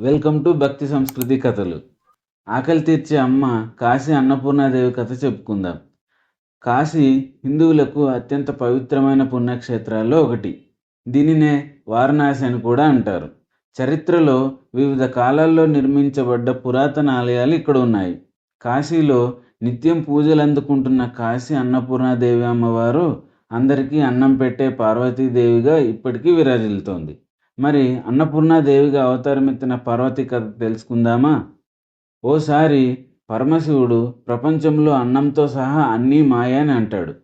Welcome to భక్తి సంస్కృతి కథలు. ఆకలి తీర్చే అమ్మ కాశీ అన్నపూర్ణాదేవి కథ చెప్పుకుందాం. కాశీ హిందువులకు అత్యంత పవిత్రమైన పుణ్యక్షేత్రాల్లో ఒకటి. దీనినే వారణాసి అని కూడా అంటారు. చరిత్రలో వివిధ కాలాల్లో నిర్మించబడ్డ పురాతన ఆలయాలు ఇక్కడ ఉన్నాయి. కాశీలో నిత్యం పూజలు అందుకుంటున్న కాశీ అన్నపూర్ణాదేవి అమ్మవారు అందరికీ అన్నం పెట్టే పార్వతీదేవిగా ఇప్పటికీ విరాజిల్లుతోంది. మరి అన్నపూర్ణాదేవిగా అవతారమెత్తిన పార్వతి కథ తెలుసుకుందామా? ఓసారి పరమశివుడు ప్రపంచంలో అన్నంతో సహా అన్నీ మాయ అని అంటాడు.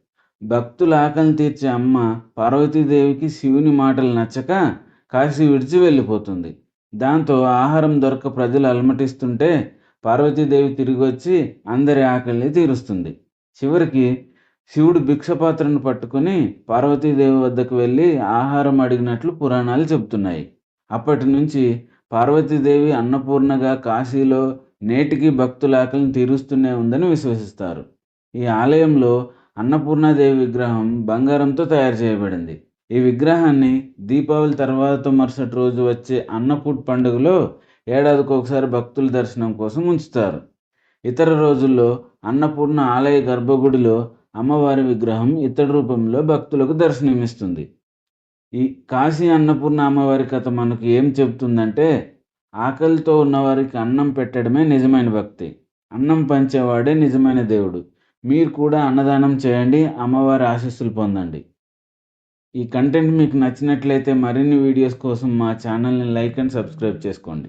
భక్తుల ఆకలిని తీర్చే అమ్మ పార్వతీదేవికి శివుని మాటలు నచ్చక కాశీ విడిచి వెళ్ళిపోతుంది. దాంతో ఆహారం దొరక ప్రజలు అలమటిస్తుంటే పార్వతీదేవి తిరిగి వచ్చి అందరి ఆకలిని తీరుస్తుంది. చివరికి శివుడు భిక్షపాత్రను పట్టుకుని పార్వతీదేవి వద్దకు వెళ్ళి ఆహారం అడిగినట్లు పురాణాలు చెబుతున్నాయి. అప్పటి నుంచి పార్వతీదేవి అన్నపూర్ణగా కాశీలో నేటికి భక్తుల ఆకలిని తీరుస్తూనే ఉందని విశ్వసిస్తారు. ఈ ఆలయంలో అన్నపూర్ణాదేవి విగ్రహం బంగారంతో తయారు చేయబడింది. ఈ విగ్రహాన్ని దీపావళి తర్వాత మరుసటి రోజు వచ్చే అన్నపూట్ పండుగలో ఏడాదికి ఒకసారి భక్తుల దర్శనం కోసం ఉంచుతారు. ఇతర రోజుల్లో అన్నపూర్ణ ఆలయ గర్భగుడిలో అమ్మవారి విగ్రహం ఇతడి రూపంలో భక్తులకు దర్శనమిస్తుంది. ఈ కాశీ అన్నపూర్ణ అమ్మవారి కథ మనకు ఏం చెబుతుందంటే ఆకలితో ఉన్నవారికి అన్నం పెట్టడమే నిజమైన భక్తి. అన్నం పంచేవాడే నిజమైన దేవుడు. మీరు కూడా అన్నదానం చేయండి అమ్మవారి ఆశీస్సులు పొందండి. ఈ కంటెంట్ మీకు నచ్చినట్లయితే మరిన్ని వీడియోస్ కోసం మా ఛానల్ని లైక్ అండ్ సబ్స్క్రైబ్ చేసుకోండి.